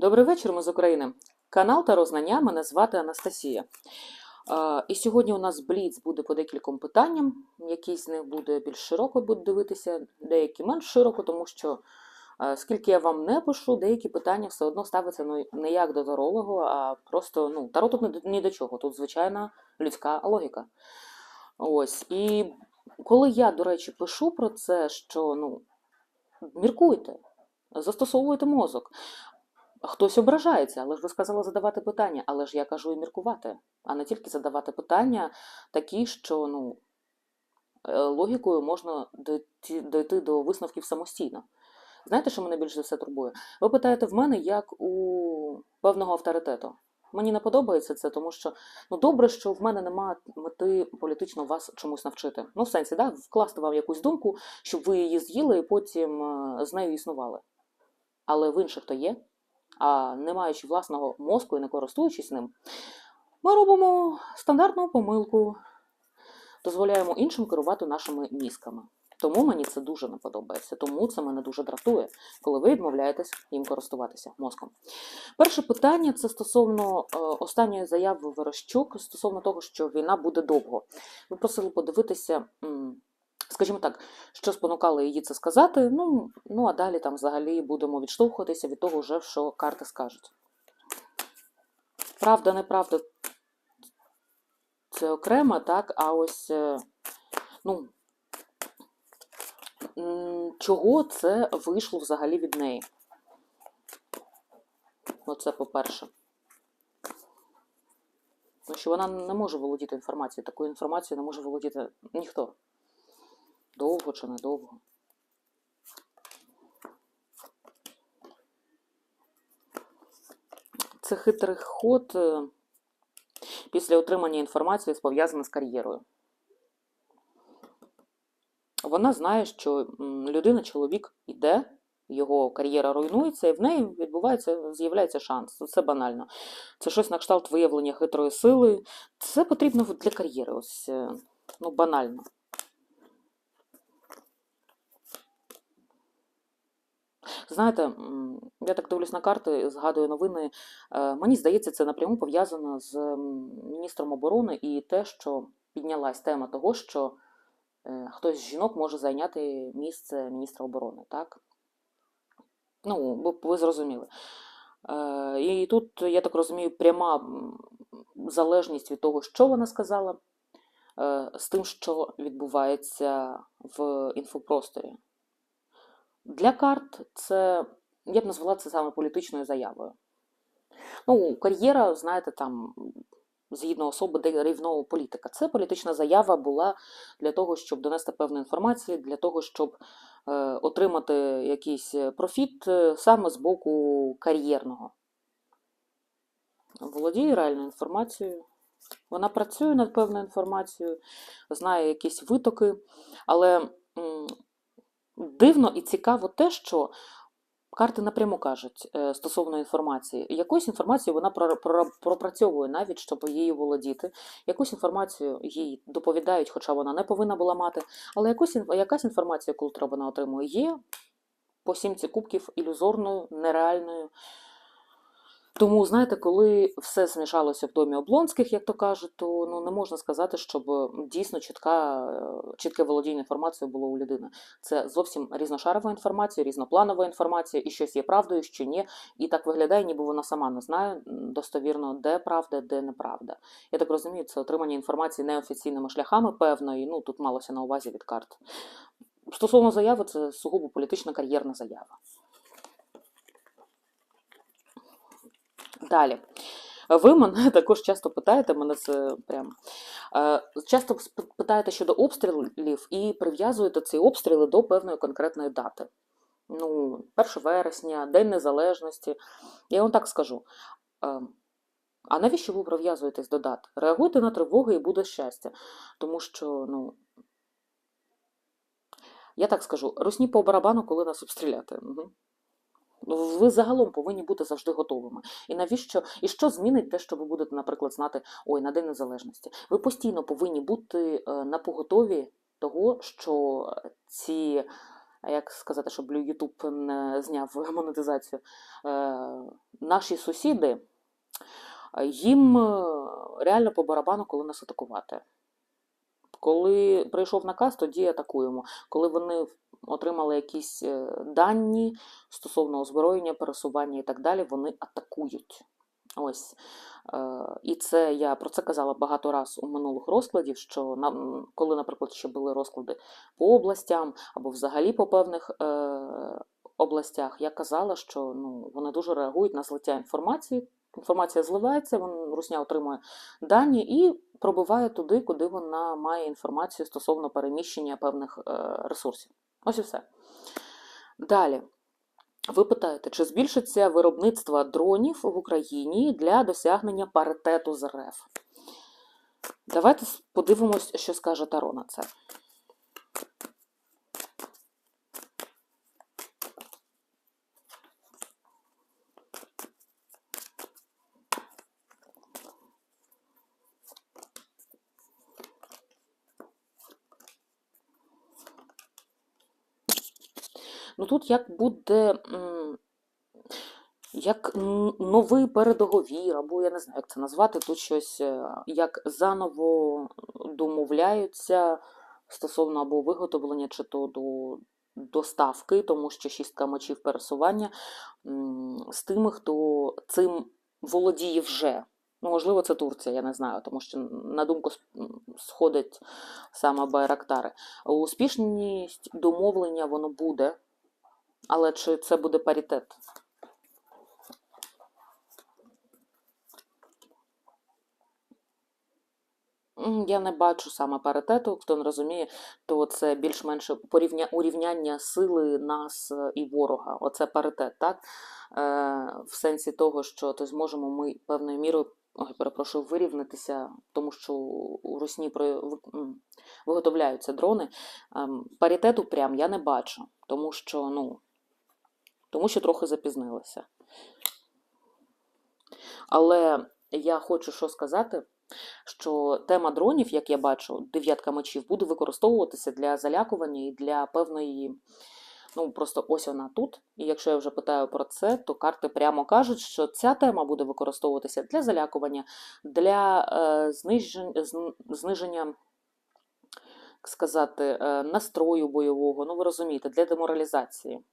Добрий вечір, ми з України. Канал та Рознання. Мене звати Анастасія. І сьогодні у нас бліц буде по декільком питанням. Якісь з них буде більш широко буду дивитися, деякі менш широко, тому що скільки я вам не пишу, деякі питання все одно ставляться ну, не як до тарологу, а просто ну, таро тут ні до чого. Тут звичайна людська логіка. Ось. І коли я, до речі, пишу про це, що ну, міркуйте, застосовуйте мозок. Хтось ображається, але ж ви сказали задавати питання, але ж я кажу і міркувати, а не тільки задавати питання такі, що ну, е, логікою можна дойти, дойти до висновків самостійно. Знаєте, що мене більше за все турбує? Ви питаєте в мене як у певного авторитету. Мені не подобається це, тому що ну добре, що в мене немає мети політично вас чомусь навчити. Ну, в сенсі, да, вкласти вам якусь думку, щоб ви її з'їли і потім е, з нею існували. Але в інших то є а не маючи власного мозку і не користуючись ним, ми робимо стандартну помилку, дозволяємо іншим керувати нашими мізками. Тому мені це дуже не подобається, тому це мене дуже дратує, коли ви відмовляєтесь їм користуватися мозком. Перше питання це стосовно е, останньої заяви Верещук, стосовно того, що війна буде довго. Ви просили подивитися, скажімо так, що спонукало її це сказати. Ну, ну а далі там взагалі будемо відштовхуватися від того, вже, що карти скажуть. Правда, неправда, це окремо, так, а ось е, ну, чого це вийшло взагалі від неї? Оце по-перше. Ну, що вона не може володіти інформацією. Такою інформацією не може володіти ніхто. Довго чи недовго. Це хитрий ход е, після отримання інформації пов'язана з кар'єрою. Вона знає, що людина, чоловік іде, його кар'єра руйнується, і в неї відбувається, з'являється шанс. Це банально. Це щось на кшталт виявлення хитрої сили. Це потрібно для кар'єри. Ось е, ну, банально. Знаєте, я так дивлюсь на карти, згадую новини. Е, Мені здається, це напряму пов'язано з міністром оборони і те, що піднялась тема того, що е, хтось з жінок може зайняти місце міністра оборони, так? Ну, ви, зрозуміли. Е, І тут, я так розумію, пряма залежність від того, що вона сказала, з тим, що відбувається в інфопросторі. Для карт це, я б назвала це саме політичною заявою. Ну, кар'єра, знаєте, там, згідно особи, де рівного політика. Це політична заява була для того, щоб донести певну інформацію, для того, щоб е, отримати якийсь профіт е, саме з боку кар'єрного. Володіє реальною інформацією. Вона працює над певною інформацією, знає якісь витоки, але дивно і цікаво те, що карти напряму кажуть е, стосовно інформації. Якусь інформацію вона про- про- пропрацьовує навіть, щоб її володіти. Якусь інформацію їй доповідають, хоча вона не повинна була мати. Але якусь, якась інформація, яку вона отримує, є по сімці кубків ілюзорною, нереальною. Тому, знаєте, коли все змішалося в домі Облонських, як то кажуть, то ну, не можна сказати, щоб дійсно чітка, е, чітке володіння інформацією було у людини. Це зовсім різношарова інформація, різнопланова інформація, і щось є правдою, що ні. І так виглядає, ніби вона сама не знає достовірно, де правда, де неправда. Я так розумію, це отримання інформації неофіційними шляхами певної, ну тут малося на увазі від карт. Стосовно заяви, це сугубо політична кар'єрна заява. Далі. Ви мене також часто питаєте, мене це прям е, часто питаєте щодо обстрілів і прив'язуєте ці обстріли до певної конкретної дати. Ну, 1 вересня, День Незалежності. Я вам так скажу. Е, А навіщо ви прив'язуєтесь до дат? Реагуйте на тривоги і буде щастя. Тому що, ну. Я так скажу, русні по барабану, коли нас обстріляти. Угу. Ви загалом повинні бути завжди готовими. І навіщо і що змінить те, що ви будете, наприклад, знати ой на День Незалежності? Ви постійно повинні бути е, на поготові того, що ці як сказати, щоб не зняв монетизацію, е, наші сусіди, їм е, реально по барабану, коли нас атакувати. Коли прийшов наказ, тоді атакуємо. Коли вони отримали якісь е, дані стосовно озброєння, пересування і так далі, вони атакують. Ось. Е, І це я про це казала багато раз у минулих розкладів, що нам, коли, наприклад, ще були розклади по областям або взагалі по певних е, областях, я казала, що ну, вони дуже реагують на злиття інформації. Інформація зливається, вон, Русня отримує дані і пробиває туди, куди вона має інформацію стосовно переміщення певних е, ресурсів. Ось і все. Далі. Ви питаєте, чи збільшиться виробництво дронів в Україні для досягнення паритету з РФ? Давайте подивимось, що скаже Таро на це. Тут як буде як новий передоговір, або я не знаю, як це назвати, тут щось е, як заново домовляються стосовно або виготовлення, чи то до доставки, тому що шістка мечів пересування з тими, хто цим володіє вже. Ну, можливо, це Турція, я не знаю, тому що на думку сходить саме Байрактари. Успішність домовлення воно буде, але чи це буде паритет? Я не бачу саме паритету, хто не розуміє, то це більш-менш порівня... урівняння сили нас і ворога. Оце паритет, так? Е, в сенсі того, що то зможемо ми певною мірою, ой, перепрошую, вирівнятися, тому що у Русні виготовляються дрони. Ем, паритету прям я не бачу, тому що, ну, тому що трохи запізнилися. Але я хочу що сказати, що тема дронів, як я бачу, дев'ятка мечів, буде використовуватися для залякування і для певної. Ну, просто ось вона тут. І якщо я вже питаю про це, то карти прямо кажуть, що ця тема буде використовуватися для залякування, для е, знижень- зниження, як сказати, е, настрою бойового. Ну, ви розумієте, для деморалізації.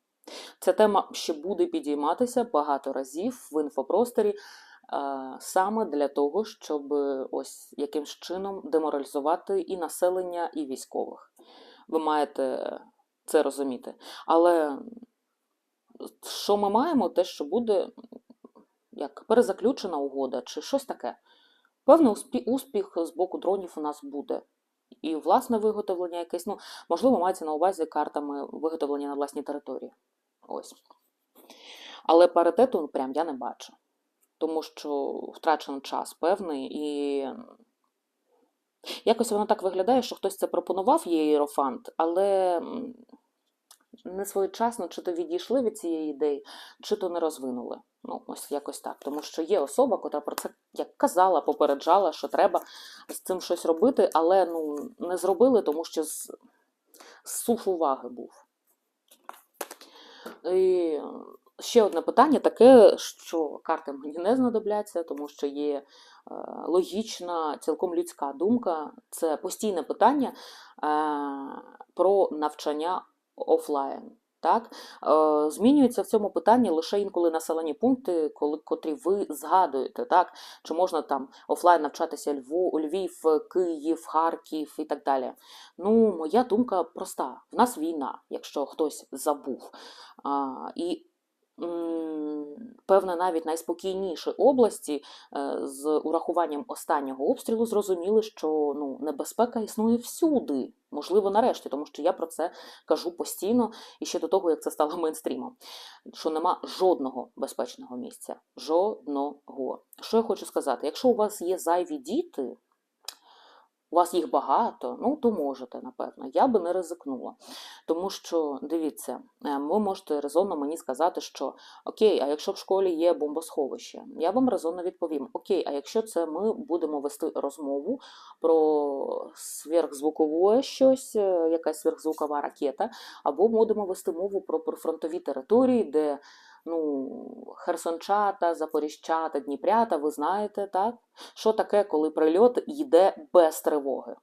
Ця тема ще буде підійматися багато разів в інфопросторі е, саме для того, щоб е, ось якимсь чином деморалізувати і населення, і військових. Ви маєте це розуміти. Але що ми маємо, те, що буде як перезаключена угода чи щось таке. Певний успіх з боку дронів у нас буде. І власне виготовлення якесь, ну, можливо, мається на увазі картами виготовлення на власній території. Ось. Але паритету ну, прям я не бачу. Тому що втрачено час певний, і якось воно так виглядає, що хтось це пропонував, є іерофант, але не своєчасно чи то відійшли від цієї ідеї, чи то не розвинули. Ну, ось якось так. Тому що є особа, яка про це як казала, попереджала, що треба з цим щось робити, але ну, не зробили, тому що з, сув уваги був. І ще одне питання таке, що карти мені не знадобляться, тому що є е, логічна, цілком людська думка. Це постійне питання е, про навчання офлайн. Так? Е, Змінюються в цьому питанні лише інколи населені пункти, коли, котрі ви згадуєте, так? чи можна там офлайн навчатися Льву, Львів, Київ, Харків і так далі. Ну, моя думка проста: в нас війна, якщо хтось забув. А, і певне, навіть найспокійніші області е, з урахуванням останнього обстрілу зрозуміли, що ну, небезпека існує всюди. Можливо, нарешті, тому що я про це кажу постійно і ще до того, як це стало мейнстрімом. Що нема жодного безпечного місця. Жодного. Що я хочу сказати? Якщо у вас є зайві діти, у вас їх багато, ну то можете, напевно. Я би не ризикнула. Тому що, дивіться, е, ви можете резонно мені сказати, що окей, а якщо в школі є бомбосховище, я вам резонно відповім: Окей, а якщо це ми будемо вести розмову про сверхзвукове щось, е, якась сверхзвукова ракета, або будемо вести мову про прифронтові території, де ну, Херсончата, Запоріжчата, Дніпрята, ви знаєте, так? Що таке, коли прильот йде без тривоги?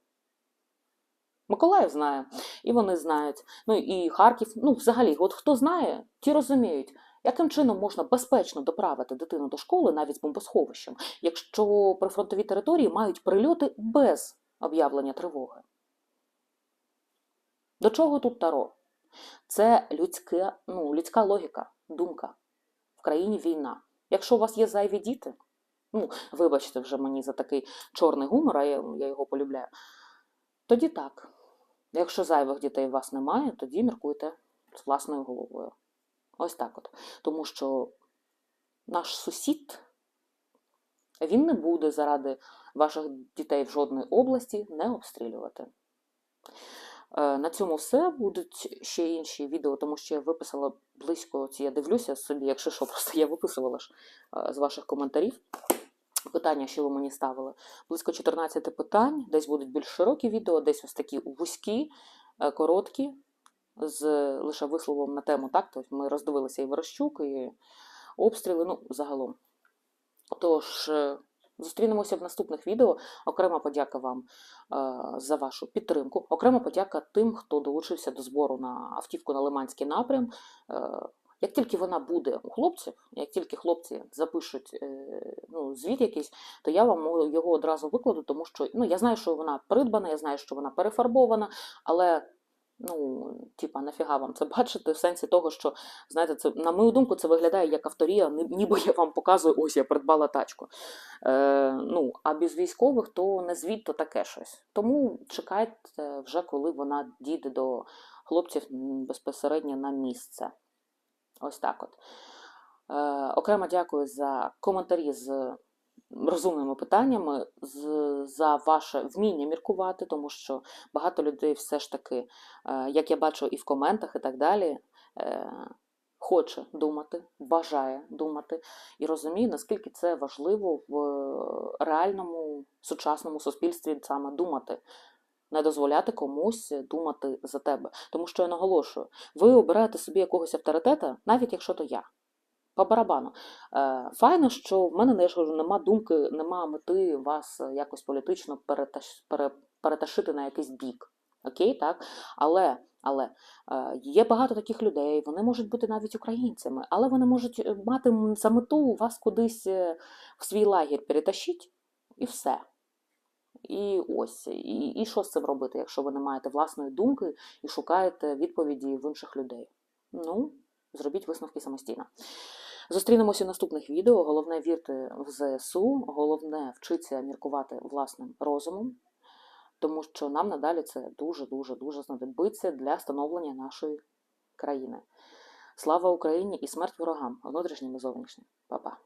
Миколаїв знає, і вони знають. Ну і Харків, ну взагалі, от хто знає, ті розуміють, яким чином можна безпечно доправити дитину до школи навіть з бомбосховищем, якщо прифронтові території мають прильоти без об'явлення тривоги. До чого тут таро? Це людська, ну, людська логіка, думка. В країні війна. Якщо у вас є зайві діти, ну, вибачте вже мені за такий чорний гумор, а я, я його полюбляю, тоді так. Якщо зайвих дітей у вас немає, тоді міркуйте з власною головою. Ось так от. Тому що наш сусід, він не буде заради ваших дітей в жодній області не обстрілювати. Е, На цьому все. Будуть ще інші відео, тому що я виписала близько, ці я дивлюся собі, якщо що, просто я виписувала ж е, з ваших коментарів. Питання, що ви мені ставили. Близько 14 питань, десь будуть більш широкі відео, десь ось такі вузькі, е, короткі, з лише висловом на тему, так? Тобто ми роздивилися і Верещук, і обстріли, ну, загалом. Тож, зустрінемося в наступних відео. Окрема подяка вам е, за вашу підтримку. Окрема подяка тим, хто долучився до збору на автівку на Лиманський напрям. Е, як тільки вона буде у хлопців, як тільки хлопці запишуть е, ну, звіт якийсь, то я вам його одразу викладу, тому що ну, я знаю, що вона придбана, я знаю, що вона перефарбована, але ну, типа, нафіга вам це бачити, в сенсі того, що, знаєте, це, на мою думку, це виглядає як авторія, ніби я вам показую, ось я придбала тачку. Е, ну, а без військових то не звіт, то таке щось. Тому чекайте вже, коли вона дійде до хлопців безпосередньо на місце. Ось так от. Е, окремо дякую за коментарі з розумними питаннями, за ваше вміння міркувати, тому що багато людей все ж таки, е, як я бачу і в коментах, і так далі, е, хоче думати, бажає думати і розуміє, наскільки це важливо в реальному сучасному суспільстві саме думати. Не дозволяти комусь думати за тебе. Тому що я наголошую, ви обираєте собі якогось авторитета, навіть якщо то я. По барабану. Е, файно, що в мене не, ж кажу, нема думки, нема мети вас якось політично переташити на якийсь бік. Окей, так? Але, але е, є багато таких людей, вони можуть бути навіть українцями, але вони можуть е, мати за мету вас кудись е, в свій лагерь перетащити, і все. І ось, і, і що з цим робити, якщо ви не маєте власної думки і шукаєте відповіді в інших людей? Ну, зробіть висновки самостійно. Зустрінемося в наступних відео. Головне вірте в ЗСУ, головне вчитися міркувати власним розумом, тому що нам надалі це дуже дуже дуже знадобиться для становлення нашої країни. Слава Україні і смерть ворогам, внутрішнім і зовнішнім. Па-па.